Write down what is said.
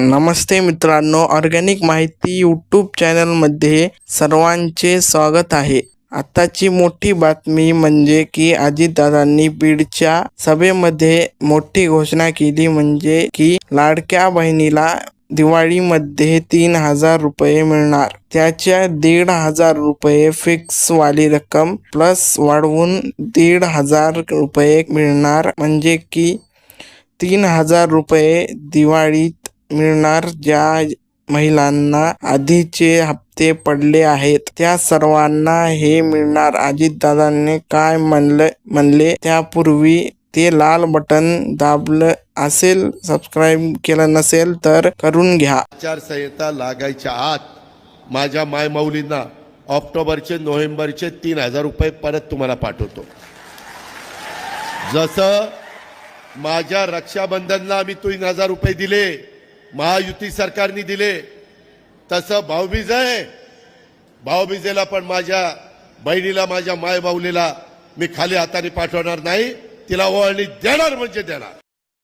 नमस्ते मित्रांनो ऑर्गॅनिक माहिती यूट्यूब चॅनलमध्ये सर्वांचे स्वागत आहे. आताची मोठी बातमी म्हणजे की अजितदादांनी बीडच्या सभेमध्ये मोठी घोषणा केली म्हणजे की लाडक्या बहिणीला दिवाळीमध्ये तीन हजार रुपये मिळणार. त्याच्या दीड हजार रुपये फिक्स वाली रक्कम प्लस वाढवून दीड हजार रुपये मिळणार. म्हणजे की तीन हजार रुपये दिवाळी मिळणार ज्या महिलांना आधीचे हप्ते पडले आहेत. त्या सर्वांना हे मिळणार. अजितदादांनी काय म्हणलं म्हणले? त्यापूर्वी ते लाल बटन दाबलं असेल सबस्क्राईब केलं नसेल तर करून घ्या. आचारसंहिता लागायच्या आत माझ्या मायमाऊलींना ऑक्टोबरचे नोव्हेंबरचे तीन हजार रुपये परत तुम्हाला पाठवतो. जसं माझ्या रक्षाबंधनला आम्ही तीन हजार रुपये दिले महायुती सरकारने दिले. तसं भाऊबीज आहे. भाऊबीजेला पण माझ्या बहिणीला माझ्या मायबाऊलीला मी खाली हाताने पाठवणार नाही. तिला ओळणी देणार म्हणजे देणार.